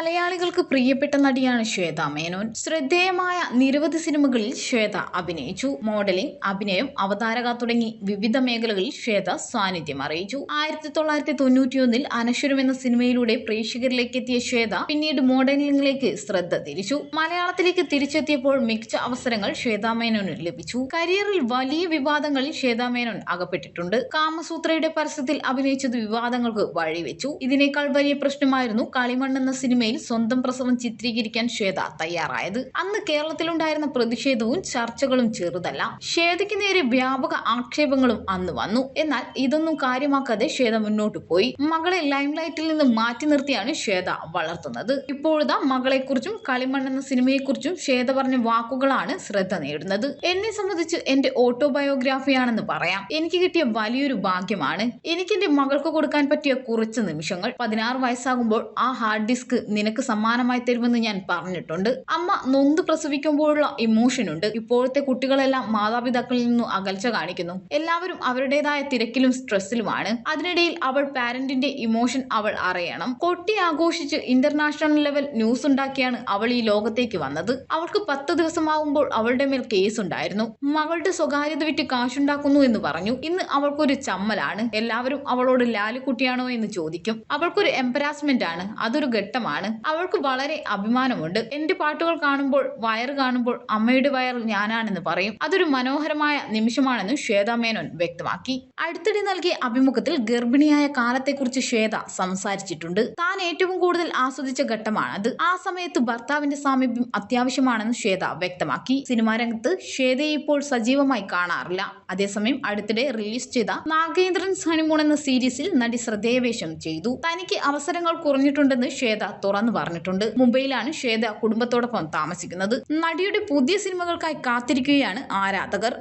മലയാളികൾക്ക് പ്രിയപ്പെട്ട നടിയാണ് ശ്വേത മേനോൻ. ശ്രദ്ധേയമായ നിരവധി സിനിമകളിൽ ശ്വേത അഭിനയിച്ചു. മോഡലിംഗ് അഭിനയം അവതാരക തുടങ്ങി വിവിധ മേഖലകളിൽ ശ്വേത സാന്നിധ്യം അറിയിച്ചു. ആയിരത്തി തൊള്ളായിരത്തി തൊണ്ണൂറ്റിയൊന്നിൽ അനശ്വരം എന്ന സിനിമയിലൂടെ പ്രേക്ഷകരിലേക്ക് എത്തിയ ശ്വേത പിന്നീട് മോഡലിംഗിലേക്ക് ശ്രദ്ധ തിരിച്ചു. മലയാളത്തിലേക്ക് തിരിച്ചെത്തിയപ്പോൾ മികച്ച അവസരങ്ങൾ ശ്വേത മേനോന് ലഭിച്ചു. കരിയറിൽ വലിയ വിവാദങ്ങളിൽ ശ്വേത മേനോൻ അകപ്പെട്ടിട്ടുണ്ട്. കാമസൂത്രയുടെ പരസ്യത്തിൽ അഭിനയിച്ചത് വിവാദങ്ങൾക്ക് വഴിവെച്ചു. ഇതിനേക്കാൾ വലിയ പ്രശ്നമായിരുന്നു കളിമണ്ണ് എന്ന സിനിമയിൽ സ്വന്തം പ്രസവം ചിത്രീകരിക്കാൻ ശ്വേത തയ്യാറായത്. അന്ന് കേരളത്തിലുണ്ടായിരുന്ന പ്രതിഷേധവും ചർച്ചകളും ചെറുതല്ല. ശ്വേതയ്ക്ക് നേരെ വ്യാപക ആക്ഷേപങ്ങളും അന്ന് വന്നു. എന്നാൽ ഇതൊന്നും കാര്യമാക്കാതെ ശ്വേത മുന്നോട്ട് പോയി. മകളെ ലൈംലൈറ്റിൽ നിന്ന് മാറ്റി നിർത്തിയാണ് ശ്വേത വളർത്തുന്നത്. ഇപ്പോഴത്തെ മകളെക്കുറിച്ചും കളിമണ്ണ എന്ന സിനിമയെക്കുറിച്ചും ശ്വേത പറഞ്ഞ വാക്കുകളാണ് ശ്രദ്ധ നേടുന്നത്. എന്നെ സംബന്ധിച്ച് എന്റെ ഓട്ടോബയോഗ്രാഫിയാണെന്ന് പറയാം. എനിക്ക് കിട്ടിയ വലിയൊരു ഭാഗ്യമാണ്. എനിക്ക് എന്റെ മകൾക്ക് കൊടുക്കാൻ പറ്റിയ കുറച്ച് നിമിഷങ്ങൾ. പതിനാറ് വയസ്സാകുമ്പോൾ ആ ഹാർഡ് ഡിസ്ക് നിനക്ക് സമ്മാനമായി തരുമെന്ന് ഞാൻ പറഞ്ഞിട്ടുണ്ട്. അമ്മ നൊന്ത് പ്രസവിക്കുമ്പോഴുള്ള ഇമോഷൻ ഉണ്ട്. ഇപ്പോഴത്തെ കുട്ടികളെല്ലാം മാതാപിതാക്കളിൽ നിന്നും അകൽച്ച കാണിക്കുന്നു. എല്ലാവരും അവരുടേതായ തിരക്കിലും സ്ട്രെസ്സിലുമാണ് അതിനിടയിൽ അവൾ പാരന്റിന്റെ ഇമോഷൻ അവൾ അറിയണം. കൊട്ടി ആഘോഷിച്ച് ഇന്റർനാഷണൽ ലെവൽ ന്യൂസ് ഉണ്ടാക്കിയാണ് അവൾ ഈ ലോകത്തേക്ക് വന്നത്. അവൾക്ക് പത്ത് ദിവസമാകുമ്പോൾ അവളുടെ മേൽ കേസ് ഉണ്ടായിരുന്നു. മകളുടെ സ്വകാര്യത വിറ്റ് കാശുണ്ടാക്കുന്നു എന്ന് പറഞ്ഞു. ഇന്ന് അവൾക്കൊരു ചമ്മലാണ്. എല്ലാവരും അവളോട് ലാലുകുട്ടിയാണോ എന്ന് ചോദിക്കും. അവൾക്കൊരു എംബരാസ്മെന്റ് ആണ്. അതൊരു ഘട്ടമാണ്. അവൾക്ക് വളരെ അഭിമാനമുണ്ട്. എന്റെ പാട്ടുകൾ കാണുമ്പോൾ വയർ കാണുമ്പോൾ അമ്മയുടെ വയർ ഞാനാണെന്ന് പറയും. അതൊരു മനോഹരമായ നിമിഷമാണെന്ന് ശ്വേത മേനോൻ വ്യക്തമാക്കി. അടുത്തിടെ നൽകിയ അഭിമുഖത്തിൽ ഗർഭിണിയായ കാലത്തെക്കുറിച്ച് ശ്വേത സംസാരിച്ചിട്ടുണ്ട്. താൻ ഏറ്റവും കൂടുതൽ ആസ്വദിച്ച ഘട്ടമാണത്. ആ സമയത്ത് ഭർത്താവിന്റെ സാമീപ്യം അത്യാവശ്യമാണെന്ന് ശ്വേത വ്യക്തമാക്കി. സിനിമാ രംഗത്ത് ശ്വേതയെ ഇപ്പോൾ സജീവമായി കാണാറില്ല. അതേസമയം അടുത്തിടെ റിലീസ് ചെയ്ത നാഗേന്ദ്രൻ ഹണിമൂൺ എന്ന സീരീസിൽ നടി ശ്രദ്ധേയവേഷം ചെയ്തു. തനിക്ക് അവസരങ്ങൾ കുറഞ്ഞിട്ടുണ്ടെന്ന് ശ്വേത തുറന്നു പറഞ്ഞിട്ടുണ്ട്. മുംബൈയിലാണ് ശ്വേത കുടുംബത്തോടൊപ്പം താമസിക്കുന്നത്. നടിയുടെ പുതിയ സിനിമകൾക്കായി കാത്തിരിക്കുകയാണ് ആരാധകർ.